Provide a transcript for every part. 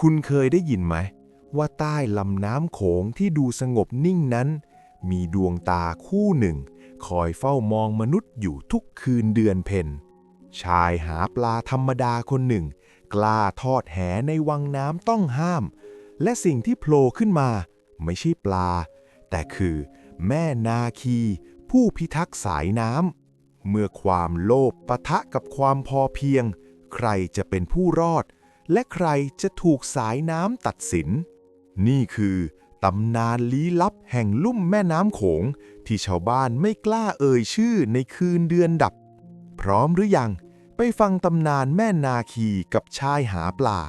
คุณเคยได้ยินไหม ว่าใต้ลำน้ำโขงที่ดูสงบนิ่งนั้น มีดวงตาคู่หนึ่ง คอยเฝ้ามองมนุษย์อยู่ทุกคืนเดือนเพ็ญชายหาปลาธรรมดาคนหนึ่ง กล้าทอดแหในวังน้ำต้องห้าม และสิ่งที่โผล่ขึ้นมา ไม่ใช่ปลา แต่คือแม่นาคี ผู้พิทักษ์สายน้ำเมื่อความโลภปะทะกับความพอเพียง ใครจะเป็นผู้รอด และใครจะถูกสายน้ำตัดสิน นี่คือตำนานลี้ลับแห่งลุ่มแม่น้ำโขง ที่ชาวบ้านไม่กล้าเอ่ยชื่อในคืนเดือนดับ พร้อมหรือยัง ไปฟังตำนานแม่นาคีกับชายหาปลา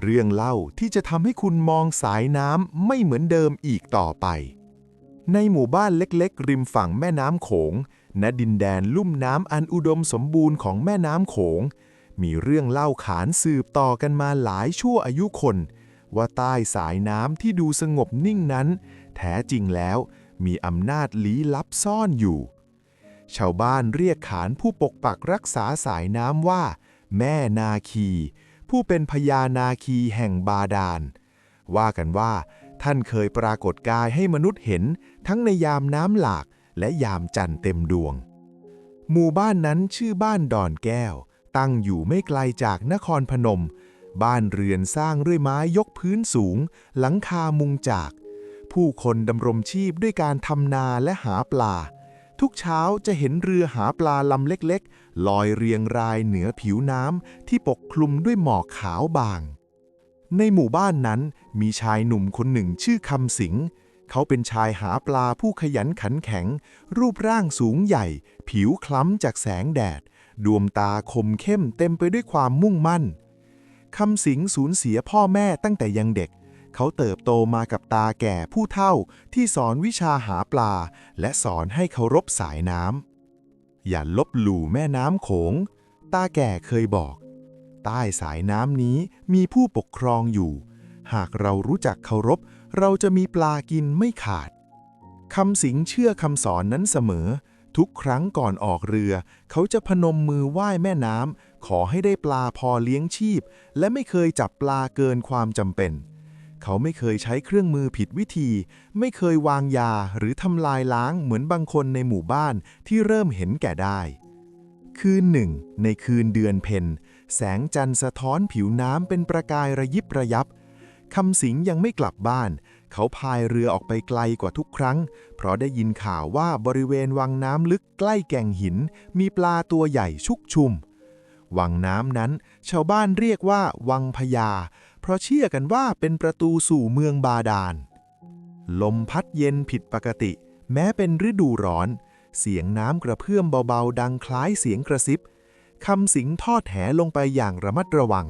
เรื่องเล่าที่จะทำให้คุณมองสายน้ำไม่เหมือนเดิมอีกต่อไป ในหมู่บ้านเล็กๆ ริมฝั่งแม่น้ำโขง ณดินแดนลุ่มน้ำอันอุดมสมบูรณ์ของแม่น้ำโขง มีเรื่องเล่าขานสืบต่อกันมาหลายชั่วอายุคน ว่าใต้สายน้ำที่ดูสงบนิ่งนั้น แท้จริงแล้วมีอำนาจลี้ลับซ่อนอยู่ ชาวบ้านเรียกขานผู้ปกปักรักษาสายน้ำว่า แม่นาคี ผู้เป็นพญานาคีแห่งบาดาล ว่ากันว่า ท่านเคยปรากฏกายให้มนุษย์เห็น ทั้งในยามน้ำหลากและยามจันทร์เต็มดวง หมู่บ้านนั้นชื่อบ้านดอนแก้ว ตั้งอยู่ไม่ไกลจากนครพนม บ้านเรือนสร้างด้วยไม้ยกพื้นสูง หลังคามุงจาก ผู้คนดำรงชีพด้วยการทำนาและหาปลา ทุกเช้าจะเห็นเรือหาปลาลำเล็กๆ ลอยเรียงรายเหนือผิวน้ำที่ปกคลุมด้วยหมอกขาวบาง ในหมู่บ้านนั้นมีชายหนุ่มคนหนึ่งชื่อคำสิงเขาเป็นชายหาปลาผู้ขยันขันแข็ง รูปร่างสูงใหญ่ ผิวคล้ำจากแสงแดด ดวงตาคมเข้มเต็มไปด้วยความมุ่งมั่น คำสิงสูญเสียพ่อแม่ตั้งแต่ยังเด็ก เขาเติบโตมากับตาแก่ผู้เฒ่าที่สอนวิชาหาปลา และสอนให้เคารพสายน้ำ อย่าลบหลู่แม่น้ำโขง ตาแก่เคยบอก ใต้สายน้ำนี้มีผู้ปกครองอยู่ หากเรารู้จักเคารพ เราจะมีปลากินไม่ขาด คำสิงเชื่อคำสอนนั้นเสมอ ทุกครั้งก่อนออกเรือ เขาจะพนมมือไหว้แม่น้ำขอให้ได้ปลาพอเลี้ยงชีพ และไม่เคยจับปลาเกินความจำเป็น เขาไม่เคยใช้เครื่องมือผิดวิธี ไม่เคยวางยาหรือทำลายล้างเหมือนบางคนในหมู่บ้านที่เริ่มเห็นแก่ได้ คืนหนึ่ง ในคืนเดือนเพ็ญแสงจันทร์สะท้อนผิวน้ำเป็นประกายระยิบระยับคำสิงยังไม่กลับบ้าน เขาพายเรือออกไปไกลกว่าทุกครั้ง เพราะได้ยินข่าวว่าบริเวณวังน้ำลึกใกล้แก่งหิน มีปลาตัวใหญ่ชุกชุม วังน้ำนั้น ชาวบ้านเรียกว่า วังพญา เพราะเชื่อกันว่าเป็นประตูสู่เมืองบาดาล ลมพัดเย็นผิดปกติ แม้เป็นฤดูร้อน เสียงน้ำกระเพื่อมเบาๆ ดังคล้ายเสียงกระซิบคำสิงทอดแหลงไปอย่างระมัดระวัง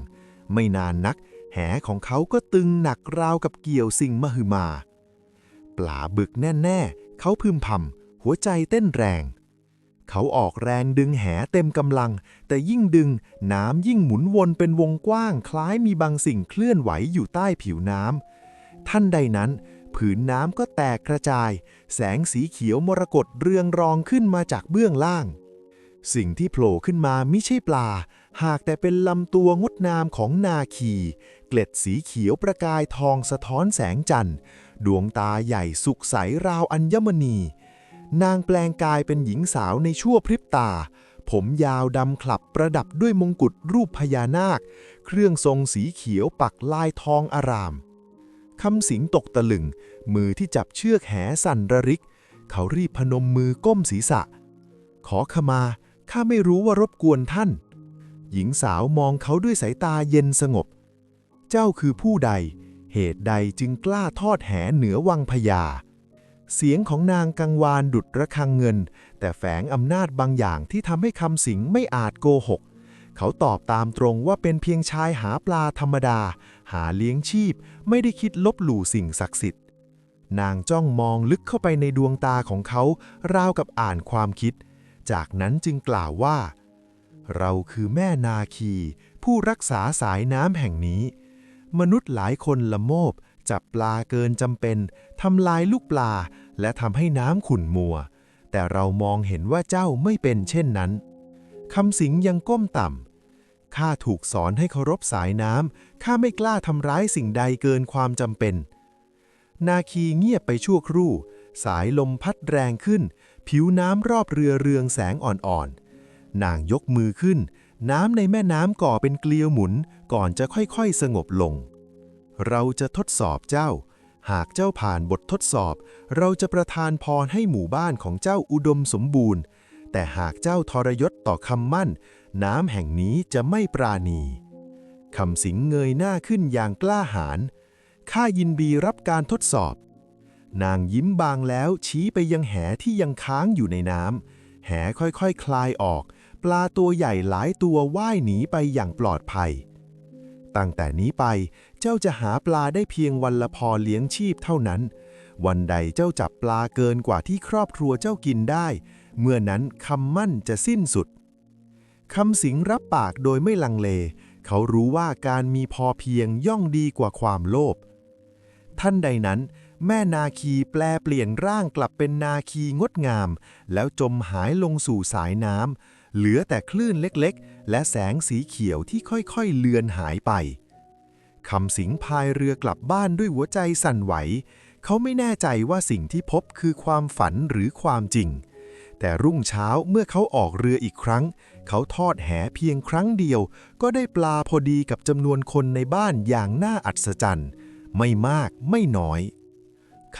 ไม่นานนัก แหของเขาก็ตึงหนักราวกับเกี่ยวสิ่งมหึมา ปลาบึกแน่ๆ เขาพึมพำหัวใจเต้นแรง เขาออกแรงดึงแหเต็มกำลัง แต่ยิ่งดึงน้ำยิ่งหมุนวนเป็นวงกว้างคล้ายมีบางสิ่งเคลื่อนไหวอยู่ใต้ผิวน้ำท่านใดนั้น ผืนน้ำก็แตกกระจาย แสงสีเขียวมรกตเรืองรองขึ้นมาจากเบื้องล่าง สิ่งที่โผล่ขึ้นมาไม่ใช่ปลา หากแต่เป็นลำตัวงดงามของนาคี เกล็ดสีเขียวประกายทองสะท้อนแสงจันทร์ ดวงตาใหญ่สุกใสราวอัญมณี นางแปลงกายเป็นหญิงสาวในชั่วพริบตา ผมยาวดำคลับประดับด้วยมงกุฎรูปพญานาค เครื่องทรงสีเขียวปักลายทองอาราม คำสิงตกตะลึง มือที่จับเชือกแหสั่นระริก เขารีบพนมมือก้มศีรษะ ขอขมา ข้าไม่รู้ว่ารบกวนท่าน หญิงสาวมองเขาด้วยสายตาเย็นสงบ เจ้าคือผู้ใด เหตุใดจึงกล้าทอดแหเหนือวังพญา เสียงของนางกังวานดุดระฆังเงิน แต่แฝงอำนาจบางอย่างที่ทำให้คำสิงไม่อาจโกหก เขาตอบตามตรงว่าเป็นเพียงชายหาปลาธรรมดา หาเลี้ยงชีพ ไม่ได้คิดลบหลู่สิ่งศักดิ์สิทธิ์ นางจ้องมองลึกเข้าไปในดวงตาของเขา ราวกับอ่านความคิด จากนั้นจึงกล่าวว่า เราคือแม่นาคี ผู้รักษาสายน้ำแห่งนี้ มนุษย์หลายคนละโมบ จับปลาเกินจำเป็นทำลายลูกปลา และทำให้น้ำขุ่นมัว แต่เรามองเห็นว่าเจ้าไม่เป็นเช่นนั้นคำสิงยังก้มต่ำข้าถูกสอนให้เคารพสายน้ำข้าไม่กล้าทำร้ายสิ่งใดเกินความจำเป็น นาคีเงียบไปชั่วครู่ สายลมพัดแรงขึ้น ผิวน้ำรอบเรือเรืองแสงอ่อนๆ นางยกมือขึ้น น้ำในแม่น้ำก่อเป็นเกลียวหมุนก่อนจะค่อยๆสงบลง เราจะทดสอบเจ้า หากเจ้าผ่านบททดสอบ เราจะประทานพรให้หมู่บ้านของเจ้าอุดมสมบูรณ์ แต่หากเจ้าทรยศต่อคำมั่น น้ำแห่งนี้จะไม่ปราณีคำสิงเงยหน้าขึ้นอย่างกล้าหาญข้ายินดีรับการทดสอบ นางยิ้มบางแล้วชี้ไปยังแหที่ยังค้างอยู่ในน้ำ แหค่อยๆคคลายออก ปลาตัวใหญ่หลายตัวว่ายหนีไปอย่างปลอดภัย ตั้งแต่นี้ไปเจ้าจะหาปลาได้เพียงวันละพอเลี้ยงชีพเท่านั้น วันใดเจ้าจับปลาเกินกว่าที่ครอบครัวเจ้ากินได้ เมื่อนั้นคำมั่นจะสิ้นสุดคำสิงรับปากโดยไม่ลังเล เขารู้ว่าการมีพอเพียงย่อมดีกว่าความโลภท่านใดนั้น แม่นาคีแปลเปลี่ยนร่างกลับเป็นนาคีงดงาม แล้วจมหายลงสู่สายน้ำ เหลือแต่คลื่นเล็กๆ และแสงสีเขียวที่ค่อยๆเลือนหายไป คำสิงพายเรือกลับบ้านด้วยหัวใจสั่นไหว เขาไม่แน่ใจว่าสิ่งที่พบคือความฝันหรือความจริง แต่รุ่งเช้าเมื่อเขาออกเรืออีกครั้ง เขาทอดแหเพียงครั้งเดียว ก็ได้ปลาพอดีกับจำนวนคนในบ้านอย่างน่าอัศจรรย์ ไม่มากไม่น้อย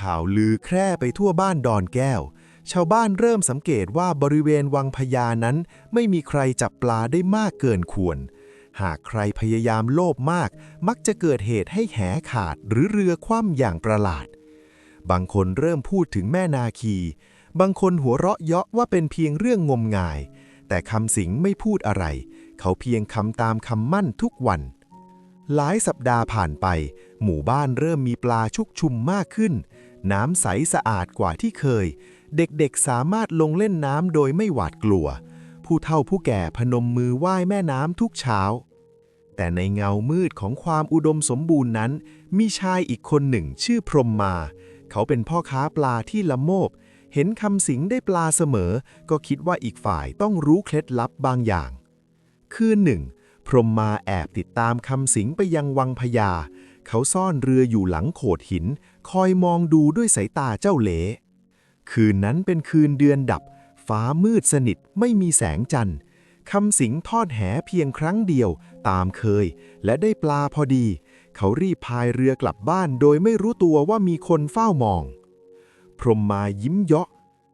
ข่าวลือแคร่ไปทั่วบ้านดอนแก้ว ชาวบ้านเริ่มสังเกตว่าบริเวณวังพญานั้น ไม่มีใครจับปลาได้มากเกินควร หากใครพยายามโลภมาก มักจะเกิดเหตุให้แหขาดหรือเรือคว่ำอย่างประหลาด บางคนเริ่มพูดถึงแม่นาคี บางคนหัวเราะเยาะว่าเป็นเพียงเรื่องงมงาย แต่คำสิงไม่พูดอะไร เขาเพียงคำตามคำมั่นทุกวัน หลายสัปดาห์ผ่านไป หมู่บ้านเริ่มมีปลาชุกชุมมากขึ้น น้ำใสสะอาดกว่าที่เคย เด็กๆสามารถลงเล่นน้ำโดยไม่หวาดกลัว ผู้เฒ่าผู้แก่พนมมือไหว้แม่น้ำทุกเช้า แต่ในเงามืดของความอุดมสมบูรณ์นั้น มีชายอีกคนหนึ่งชื่อพรมมา เขาเป็นพ่อค้าปลาที่ละโมบ เห็นคำสิงได้ปลาเสมอ ก็คิดว่าอีกฝ่ายต้องรู้เคล็ดลับบางอย่าง คืนหนึ่ง พรหมมาแอบติดตามคำสิงไปยังวังพญา เขาซ่อนเรืออยู่หลังโขดหิน คอยมองดูด้วยสายตาเจ้าเหล คืนนั้นเป็นคืนเดือนดับ ฟ้ามืดสนิทไม่มีแสงจันทร์คำสิงทอดแหเพียงครั้งเดียว ตามเคย และได้ปลาพอดี เขารีบพายเรือกลับบ้านโดยไม่รู้ตัวว่ามีคนเฝ้ามอง พรหมมายิ้มเยาะ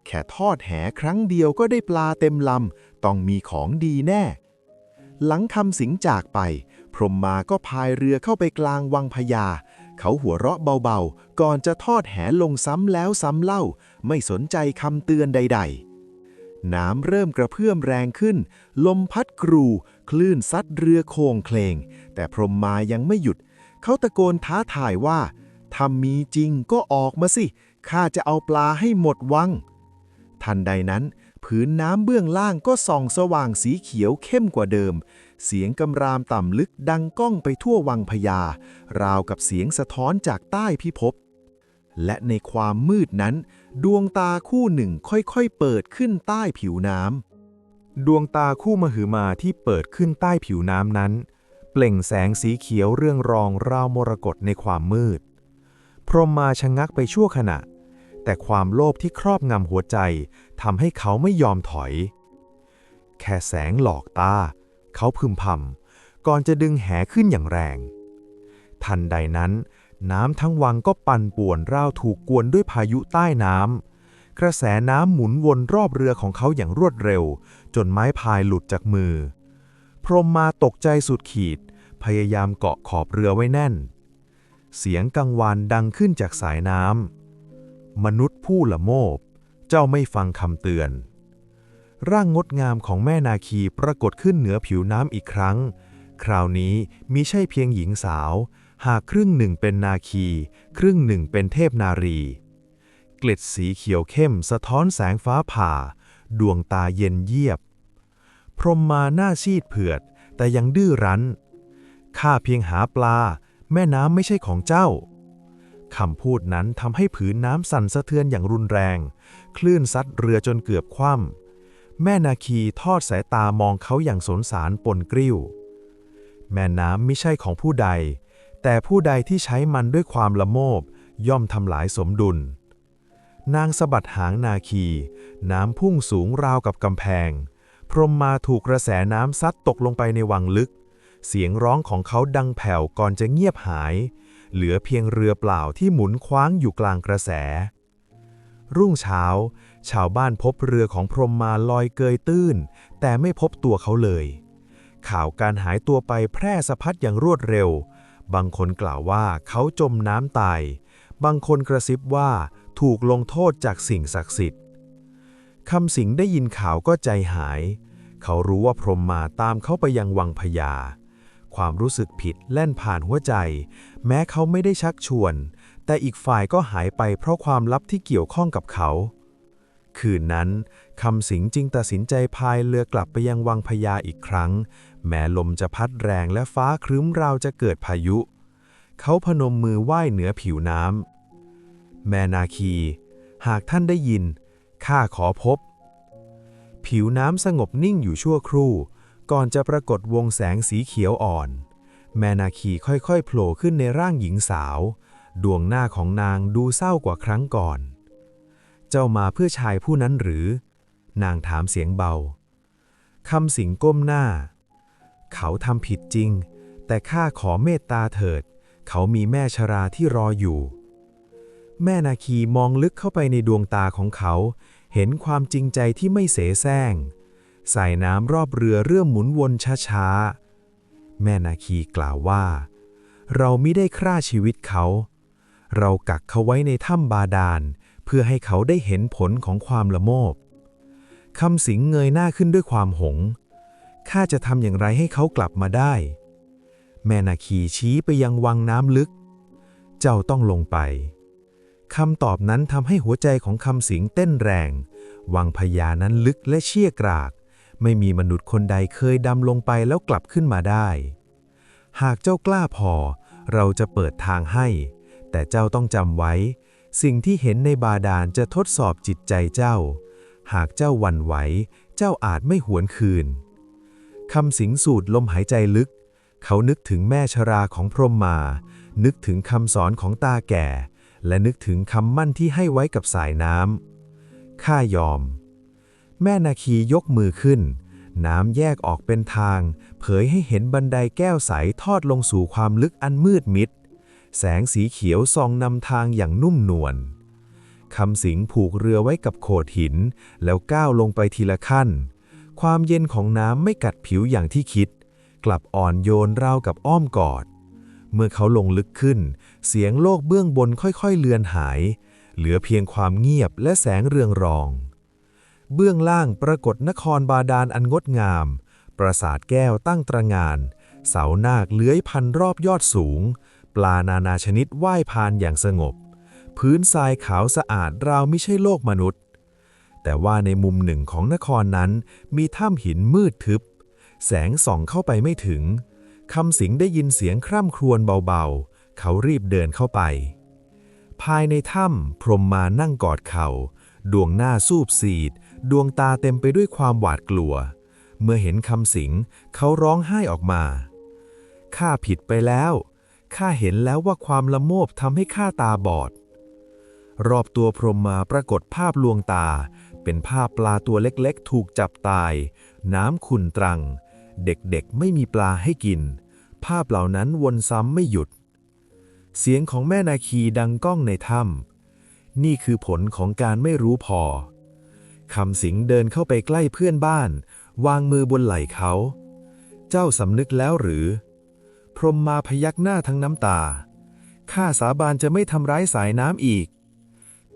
แค่ทอดแหครั้งเดียวก็ได้ปลาเต็มลำ ต้องมีของดีแน่ หลังคำสิงจากไป พรหมมาก็พายเรือเข้าไปกลางวังพญา เขาหัวเราะเบาๆ ก่อนจะทอดแหลงซ้ำแล้วซ้ำเล่า ไม่สนใจคำเตือนใด ๆ น้ำเริ่มกระเพื่อมแรงขึ้น ลมพัดกรู คลื่นซัดเรือโคงเคลง แต่พรหมมายังไม่หยุด เขาตะโกนท้าทายว่าถ้ามีจริงก็ออกมาสิ ข้าจะเอาปลาให้หมดวัง ทันใดนั้น ผืนน้ำเบื้องล่างก็ส่องสว่างสีเขียวเข้มกว่าเดิม เสียงกำรามต่ำลึกดังก้องไปทั่ววังพญา ราวกับเสียงสะท้อนจากใต้พิภพ และในความมืดนั้น ดวงตาคู่หนึ่งค่อยๆเปิดขึ้นใต้ผิวน้ำ ดวงตาคู่มหึมาที่เปิดขึ้นใต้ผิวน้ำนั้น เปล่งแสงสีเขียวเรื่องรองราวมรกตในความมืด พรหมมาชะงักไปชั่วขณะ แต่ความโลภที่ครอบงำหัวใจทำให้เขาไม่ยอมถอย แค่แสงหลอกตา เขาพึมพำก่อนจะดึงแหขึ้นอย่างแรง ทันใดนั้น น้ำทั้งวังก็ปั่นป่วนราวถูกกวนด้วยพายุใต้น้ำกระแสน้ำหมุนวนรอบเรือของเขาอย่างรวดเร็ว จนไม้พายหลุดจากมือ พรหมมาตกใจสุดขีด พยายามเกาะขอบเรือไว้แน่น เสียงกังวานดังขึ้นจากสายน้ำ มนุษย์ผู้ละโมบ เจ้าไม่ฟังคำเตือน ร่างงดงามของแม่นาคีปรากฏขึ้นเหนือผิวน้ำอีกครั้ง คราวนี้มิใช่เพียงหญิงสาว หากครึ่งหนึ่งเป็นนาคี ครึ่งหนึ่งเป็นเทพนารี เกล็ดสีเขียวเข้มสะท้อนแสงฟ้าผ่า ดวงตาเย็นเยียบ พรหมมาหน้าซีดเผือดแต่ยังดื้อรั้นข้าเพียงหาปลา แม่น้ำไม่ใช่ของเจ้า คำพูดนั้นทำให้ผืนน้ำสั่นสะเทือนอย่างรุนแรง คลื่นซัดเรือจนเกือบคว่ำแม่นาคีทอดสายตามองเขาอย่างสนสารปนกริ้ว แม่น้ำไม่ใช่ของผู้ใด แต่ผู้ใดที่ใช้มันด้วยความละโมบ ย่อมทำลายสมดุล นางสะบัดหางนาคี น้ำพุ่งสูงราวกับกำแพง พรหมมาถูกกระแสน้ำซัดตกลงไปในวังลึก เสียงร้องของเขาดังแผ่วก่อนจะเงียบหาย เหลือเพียงเรือเปล่าที่หมุนคว้างอยู่กลางกระแส รุ่งเช้า ชาวบ้านพบเรือของพรหมมาลอยเกยตื้น แต่ไม่พบตัวเขาเลย ข่าวการหายตัวไปแพร่สะพัดอย่างรวดเร็ว บางคนกล่าวว่าเขาจมน้ำตาย บางคนกระซิบว่าถูกลงโทษจากสิ่งศักดิ์สิทธิ์คำสิงได้ยินข่าวก็ใจหาย เขารู้ว่าพรหมมาตามเขาไปยังวังพญา ความรู้สึกผิดแล่นผ่านหัวใจ แม้เขาไม่ได้ชักชวน แต่อีกฝ่ายก็หายไปเพราะความลับที่เกี่ยวข้องกับเขา คืนนั้นคำสิงจึงตัดสินใจพายเรือกลับไปยังวังพญาอีกครั้ง แม้ลมจะพัดแรงและฟ้าครึ้มราวจะเกิดพายุ เขาพนมมือไหว้เหนือผิวน้ำแม่นาคี หากท่านได้ยินข้าขอพบ ผิวน้ำสงบนิ่งอยู่ชั่วครู่ ก่อนจะปรากฏวงแสงสีเขียวอ่อน แมนาคีค่อยๆโผล่ขึ้นในร่างหญิงสาว ดวงหน้าของนางดูเศร้ากว่าครั้งก่อน เจ้ามาเพื่อชายผู้นั้นหรือ นางถามเสียงเบาคำสิงก้มหน้า เขาทำผิดจริง แต่ข้าขอเมตตาเถิด เขามีแม่ชราที่รออยู่ แม่นาคีมองลึกเข้าไปในดวงตาของเขา เห็นความจริงใจที่ไม่เสแสร้ง ใสายน้ำรอบเรือเริ่มหมุนวนช้าๆ แม่นาคีกล่าวว่า เราไม่ได้ฆ่าชีวิตเขา เรากักเขาไว้ในถ้ำบาดาล เพื่อให้เขาได้เห็นผลของความละโมบคำสิงเงยหน้าขึ้นด้วยความหง ข้าจะทำอย่างไรให้เขากลับมาได้ แม่นาคีชี้ไปยังวังน้ำลึก เจ้าต้องลงไป คำตอบนั้นทำให้หัวใจของคำสิงเต้นแรง วังพญานั้นลึกและเชี่ยกราก ไม่มีมนุษย์คนใดเคยดำลงไปแล้วกลับขึ้นมาได้ หากเจ้ากล้าพอ เราจะเปิดทางให้ แต่เจ้าต้องจำไว้ สิ่งที่เห็นในบาดาลจะทดสอบจิตใจเจ้า หากเจ้าหวันไหว เจ้าอาจไม่หวนคืนคำสิงสูดลมหายใจลึก เขานึกถึงแม่ชราของพรหมมา นึกถึงคำสอนของตาแก่ และนึกถึงคำมั่นที่ให้ไว้กับสายน้ำข้ายอม แม่นาคียกมือขึ้น น้ำแยกออกเป็นทาง เผยให้เห็นบันไดแก้วใสทอดลงสู่ความลึกอันมืดมิด แสงสีเขียวส่องนำทางอย่างนุ่มนวลคำสิงผูกเรือไว้กับโขดหิน แล้วก้าวลงไปทีละขั้น ความเย็นของน้ำไม่กัดผิวอย่างที่คิด กลับอ่อนโยนราวกับอ้อมกอด เมื่อเขาลงลึกขึ้น เสียงโลกเบื้องบนค่อยๆเลือนหาย เหลือเพียงความเงียบและแสงเรืองรอง เบื้องล่างปรากฏนครบาดาลอันงดงาม ปราสาทแก้วตั้งตระงาน เสานาคเลื้อยพันรอบยอดสูง ปลานานาชนิดว่ายพานอย่างสงบ พื้นทรายขาวสะอาดราวไม่ใช่โลกมนุษย์ แต่ว่าในมุมหนึ่งของนครนั้น มีถ้ำหินมืดทึบ แสงส่องเข้าไปไม่ถึง คำสิงได้ยินเสียงคร่ำครวญเบาๆ เขารีบเดินเข้าไป ภายในถ้ำพรหมมานั่งกอดเขา่าดวงหน้าสูบสีด ดวงตาเต็มไปด้วยความหวาดกลัว เมื่อเห็นคำสิง เขาร้องไห้ออกมา ข้าผิดไปแล้ว ข้าเห็นแล้วว่าความละโมบทำให้ข้าตาบอด รอบตัวพรหมมาปรากฏภาพลวงตา เป็นภาพปลาตัวเล็กๆ ถูกจับตาย น้ำขุ่นตรัง เด็กๆ ไม่มีปลาให้กิน ภาพเหล่านั้นวนซ้ำไม่หยุด เสียงของแม่นาคีดังก้องในถ้ำนี่คือผลของการไม่รู้พอ คำสิงเดินเข้าไปใกล้เพื่อนบ้าน วางมือบนไหล่เขา เจ้าสำนึกแล้วหรือ พรหมมาพยักหน้าทั้งน้ำตา ข้าสาบานจะไม่ทำร้ายสายน้ำอีก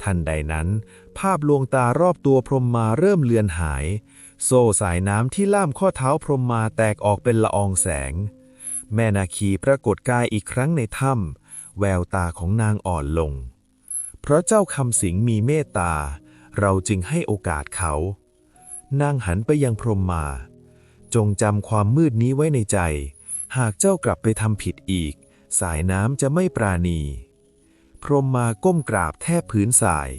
ทันใดนั้น ภาพลวงตารอบตัวพรหมมาเริ่มเลือนหาย โซ่สายน้ำที่ล่ามข้อเท้าพรหมมาแตกออกเป็นละอองแสง แม่นาคีปรากฏกายอีกครั้งในถ้ำแววตาของนางอ่อนลง เพราะเจ้าคำสิงมีเมตตา เราจึงให้โอกาสเขา นางหันไปยังพรหมมา จงจำความมืดนี้ไว้ในใจ หากเจ้ากลับไปทำผิดอีก สายน้ำจะไม่ปราณี พรหมมาก้มกราบแทบพื้นทราย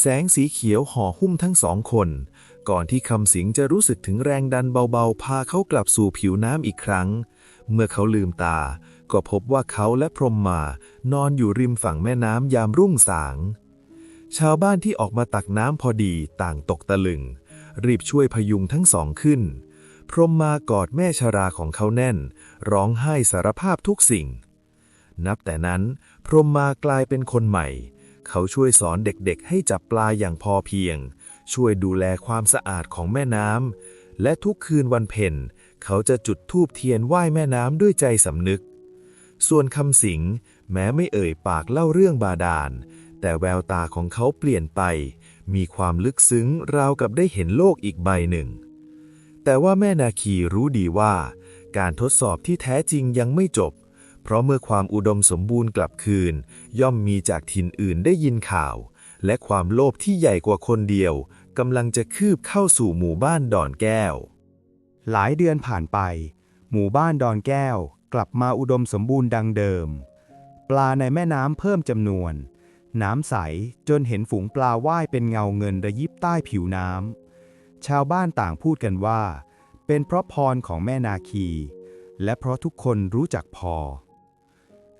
แสงสีเขียวห่อหุ้มทั้งสองคน ก่อนที่คำสิงจะรู้สึกถึงแรงดันเบาๆ พาเขากลับสู่ผิวน้ำอีกครั้ง เมื่อเขาลืมตา ก็พบว่าเขาและพรหมมานอนอยู่ริมฝั่งแม่น้ำยามรุ่งสาง ชาวบ้านที่ออกมาตักน้ำพอดีต่างตกตะลึง รีบช่วยพยุงทั้งสองขึ้น พรหมมากอดแม่ชราของเขาแน่น ร้องไห้สารภาพทุกสิ่ง นับแต่นั้น พรหมมากลายเป็นคนใหม่ เขาช่วยสอนเด็กๆ ให้จับปลาอย่างพอเพียง ช่วยดูแลความสะอาดของแม่น้ำและทุกคืนวันเพ็ญเขาจะจุดธูปเทียนไหว้แม่น้ำด้วยใจสำนึก ส่วนคำสิง แม้ไม่เอ่ยปากเล่าเรื่องบาดาล แต่แววตาของเขาเปลี่ยนไป มีความลึกซึ้งราวกับได้เห็นโลกอีกใบหนึ่ง แต่ว่าแม่นาคีรู้ดีว่า การทดสอบที่แท้จริงยังไม่จบ เพราะเมื่อความอุดมสมบูรณ์กลับคืน ย่อมมีจากถิ่นอื่นได้ยินข่าว และความโลภที่ใหญ่กว่าคนเดียวกำลังจะคืบเข้าสู่หมู่บ้านดอนแก้ว หลายเดือนผ่านไป หมู่บ้านดอนแก้วกลับมาอุดมสมบูรณ์ดังเดิม ปลาในแม่น้ำเพิ่มจำนวน น้ำใสจนเห็นฝูงปลาว่ายเป็นเงาเงินระยิบใต้ผิวน้ำ ชาวบ้านต่างพูดกันว่า เป็นเพราะพรของแม่นาคี และเพราะทุกคนรู้จักพอ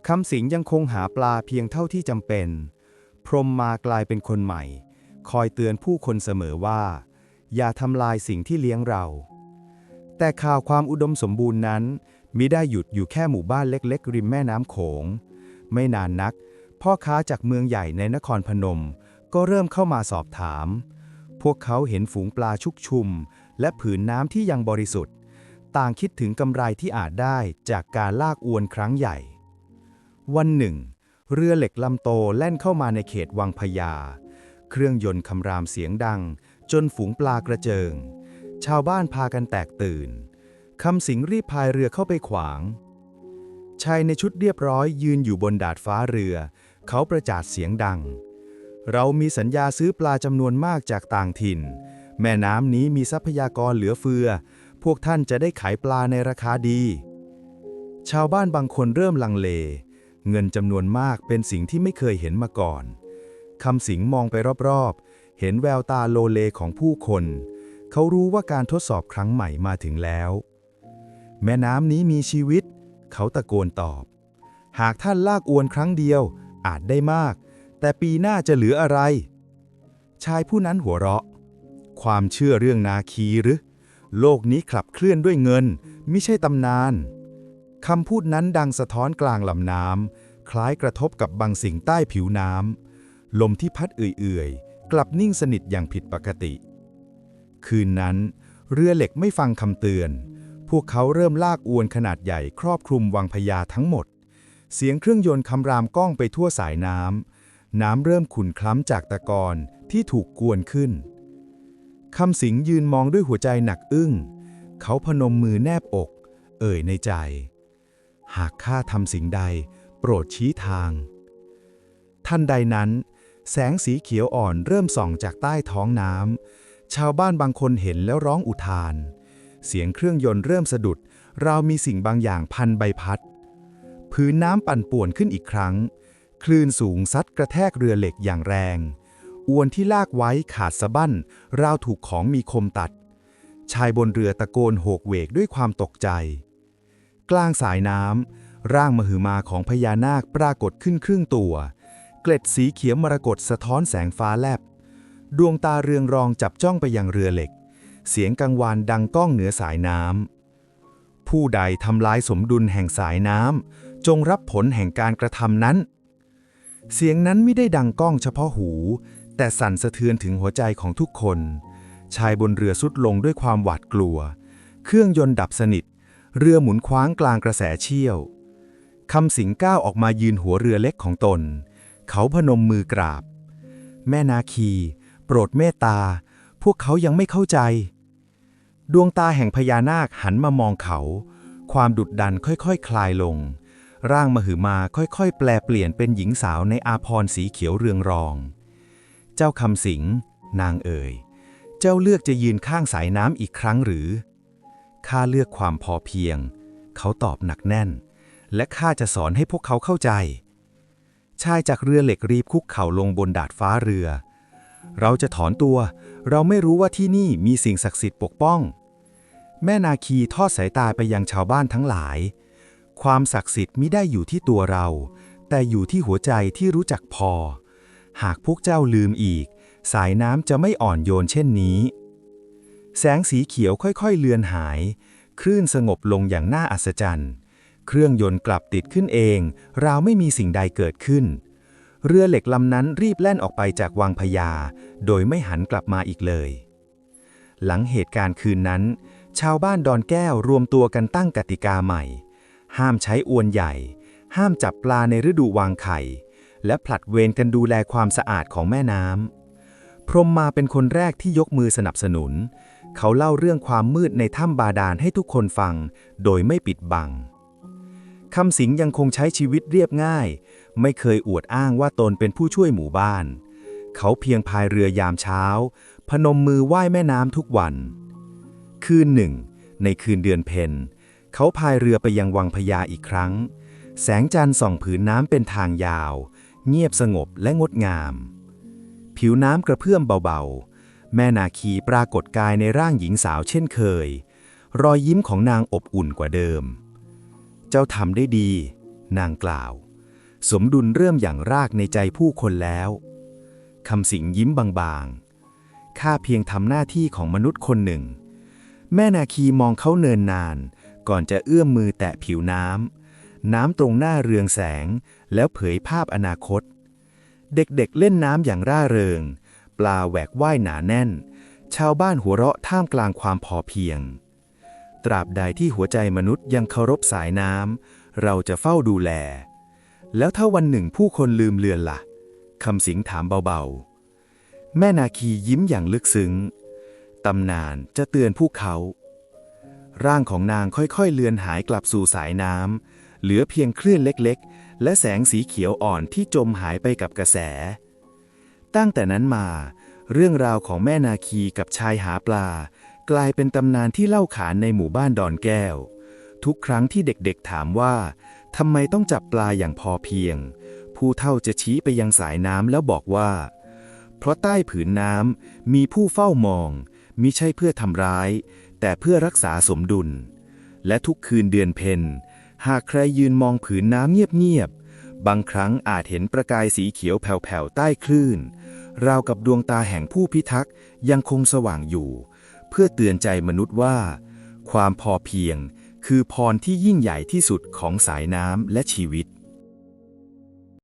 คำสิงยังคงหาปลาเพียงเท่าที่จำเป็น พรหมมากลายเป็นคนใหม่ คอยเตือนผู้คนเสมอว่า อย่าทำลายสิ่งที่เลี้ยงเรา แต่ข่าวความอุดมสมบูรณ์นั้นมิได้หยุดอยู่แค่หมู่บ้านเล็กๆ ริมแม่น้ำโขง ไม่นานนัก พ่อค้าจากเมืองใหญ่ในนครพนม ก็เริ่มเข้ามาสอบถาม พวกเขาเห็นฝูงปลาชุกชุม และผืนน้ำที่ยังบริสุทธิ์ ต่างคิดถึงกำไรที่อาจได้จากการลากอวนครั้งใหญ่ วันหนึ่ง เรือเหล็กลำโตแล่นเข้ามาในเขตวังพญา เครื่องยนต์คำรามเสียงดัง จนฝูงปลากระเจิง ชาวบ้านพากันแตกตื่นคำสิงรีบพายเรือเข้าไปขวางชายในชุดเรียบร้อยยืนอยู่บนดาดฟ้าเรือ เขาประจาดเสียงดัง เรามีสัญญาซื้อปลาจำนวนมากจากต่างถิ่น แม่น้ำนี้มีทรัพยากรเหลือเฟือ พวกท่านจะได้ขายปลาในราคาดี ชาวบ้านบางคนเริ่มลังเล เงินจำนวนมากเป็นสิ่งที่ไม่เคยเห็นมาก่อนคำสิงมองไปรอบๆ เห็นแววตาโลเลของผู้คน เขารู้ว่าการทดสอบครั้งใหม่มาถึงแล้ว แม่น้ำนี้มีชีวิต เขาตะโกนตอบ หากท่านลากอวนครั้งเดียว อาจได้มาก แต่ปีหน้าจะเหลืออะไร ชายผู้นั้นหัวเราะ ความเชื่อเรื่องนาคีหรือ โลกนี้ขับเคลื่อนด้วยเงิน ไม่ใช่ตำนานคำพูดนั้นดังสะท้อนกลางลำน้ำคล้ายกระทบกับบางสิ่งใต้ผิวน้ำลมที่พัดเอื่อยๆ กลับนิ่งสนิทอย่างผิดปกติ คืนนั้น เรือเหล็กไม่ฟังคำเตือน พวกเขาเริ่มลากอวนขนาดใหญ่ครอบคลุมวังพญาทั้งหมด เสียงเครื่องยนต์คำรามก้องไปทั่วสายน้ำ น้ำเริ่มขุ่นคล้ำจากตะกอนที่ถูกกวนขึ้น คำสิงยืนมองด้วยหัวใจหนักอึ้ง เขาพนมมือแนบอก เอ่ยในใจ หากข้าทำสิ่งใด โปรดชี้ทาง ท่านใดนั้น แสงสีเขียวอ่อนเริ่มส่องจากใต้ท้องน้ำ ชาวบ้านบางคนเห็นแล้วร้องอุทาน เสียงเครื่องยนต์เริ่มสะดุด เรามีสิ่งบางอย่างพันใบพัด พื้นน้ำปั่นป่วนขึ้นอีกครั้ง คลื่นสูงซัดกระแทกเรือเหล็กอย่างแรง อวนที่ลากไว้ขาดสะบั้น ราวถูกของมีคมตัด ชายบนเรือตะโกนโหกเวกด้วยความตกใจ กลางสายน้ำร่างมหึมาของพญานาคปรากฏขึ้นครึ่งตัว เกล็ดสีเขียวมรกตสะท้อนแสงฟ้าแลบ ดวงตาเรืองรองจับจ้องไปยังเรือเหล็ก เสียงกังวานดังก้องเหนือสายน้ำผู้ใดทำลายสมดุลแห่งสายน้ำ จงรับผลแห่งการกระทำนั้น เสียงนั้นไม่ได้ดังก้องเฉพาะหู แต่สั่นสะเทือนถึงหัวใจของทุกคน ชายบนเรือสุดลงด้วยความหวาดกลัว เครื่องยนต์ดับสนิท เรือหมุนคว้างกลางกระแสเชี่ยวคำสิงก้าวออกมายืนหัวเรือเล็กของตน เขาพนมมือกราบ แม่นาคี โปรดเมตตา พวกเขายังไม่เข้าใจ ดวงตาแห่งพญานาคหันมามองเขา ความดุดดันค่อยๆคคลายลง ร่างมหึมาค่อยๆ แปลเปลี่ยนเป็นหญิงสาวในอาพรสีเขียวเรืองรอง เจ้าคำสิง นางเอ่ยเจ้าเลือกจะยืนข้างสายน้ำอีกครั้งหรือ ข้าเลือกความพอเพียง เขาตอบหนักแน่น และข้าจะสอนให้พวกเขาเข้าใจ ชายจากเรือเหล็กรีบคุกเข่าลงบนดาดฟ้าเรือ เราจะถอนตัว เราไม่รู้ว่าที่นี่มีสิ่งศักดิ์สิทธิ์ปกป้อง แม่นาคีทอดสายตาไปยังชาวบ้านทั้งหลาย ความศักดิ์สิทธิ์มิได้อยู่ที่ตัวเรา แต่อยู่ที่หัวใจที่รู้จักพอ หากพวกเจ้าลืมอีก สายน้ำจะไม่อ่อนโยนเช่นนี้ แสงสีเขียวค่อยๆเลือนหาย คลื่นสงบลงอย่างน่าอัศจรรย์ เครื่องยนต์กลับติดขึ้นเอง ราวไม่มีสิ่งใดเกิดขึ้น เรือเหล็กลำนั้นรีบแล่นออกไปจากวังพญา โดยไม่หันกลับมาอีกเลย หลังเหตุการณ์คืนนั้น ชาวบ้านดอนแก้วรวมตัวกันตั้งกติกาใหม่ ห้ามใช้อวนใหญ่ ห้ามจับปลาในฤดูวางไข่ และผลัดเวรกันดูแลความสะอาดของแม่น้ำ พรหมมาเป็นคนแรกที่ยกมือสนับสนุน เขาเล่าเรื่องความมืดในถ้ำบาดาลให้ทุกคนฟัง โดยไม่ปิดบังคำสิงยังคงใช้ชีวิตเรียบง่าย ไม่เคยอวดอ้างว่าตนเป็นผู้ช่วยหมู่บ้าน เขาเพียงพายเรือยามเช้า พนมมือไหว้แม่น้ำทุกวัน คืนหนึ่ง ในคืนเดือนเพ็ญ เขาพายเรือไปยังวังพญาอีกครั้ง แสงจันทร์ส่องผืนน้ำเป็นทางยาว เงียบสงบและงดงาม ผิวน้ำกระเพื่อมเบาๆ แม่นาคีปรากฏกายในร่างหญิงสาวเช่นเคย รอยยิ้มของนางอบอุ่นกว่าเดิม เจ้าทำได้ดี นางกล่าว สมดุลเริ่มอย่างรากในใจผู้คนแล้วคำสิงยิ้มบางๆ ข้าเพียงทำหน้าที่ของมนุษย์คนหนึ่ง แม่นาคีมองเขาเนินนาน ก่อนจะเอื้อมมือแตะผิวน้ำ น้ำตรงหน้าเรืองแสง แล้วเผยภาพอนาคต เด็กๆเล่นน้ำอย่างร่าเริง ปลาแหวกว่ายหนาแน่น ชาวบ้านหัวเราะท่ามกลางความพอเพียง ตราบใดที่หัวใจมนุษย์ยังเคารพสายน้ำ เราจะเฝ้าดูแล แล้วถ้าวันหนึ่งผู้คนลืมเลือนละ่ะคำสิงถามเบาๆ แม่นาคียิ้มอย่างลึกซึ้ง ตำนานจะเตือนพวกเขา ร่างของนางค่อยๆ เลือนหายกลับสู่สายน้ำ เหลือเพียงคลื่นเล็กๆ และแสงสีเขียวอ่อนที่จมหายไปกับกระแส ตั้งแต่นั้นมา เรื่องราวของแม่นาคีกับชายหาปลา กลายเป็นตำนานที่เล่าขานในหมู่บ้านดอนแก้ว ทุกครั้งที่เด็กๆถามว่าทำไมต้องจับปลาอย่างพอเพียง ผู้เฒ่าจะชี้ไปยังสายน้ำแล้วบอกว่า เพราะใต้ผืนน้ำมีผู้เฝ้ามองมิใช่เพื่อทำร้าย แต่เพื่อรักษาสมดุล และทุกคืนเดือนเพ็ญหากใครยืนมองผืนน้ำเงียบๆ บางครั้งอาจเห็นประกายสีเขียวแผ่วๆ ใต้คลื่น ราวกับดวงตาแห่งผู้พิทักษ์ยังคงสว่างอยู่ เพื่อเตือนใจมนุษย์ว่า ความพอเพียงคือพรที่ยิ่งใหญ่ที่สุดของสายน้ำและชีวิต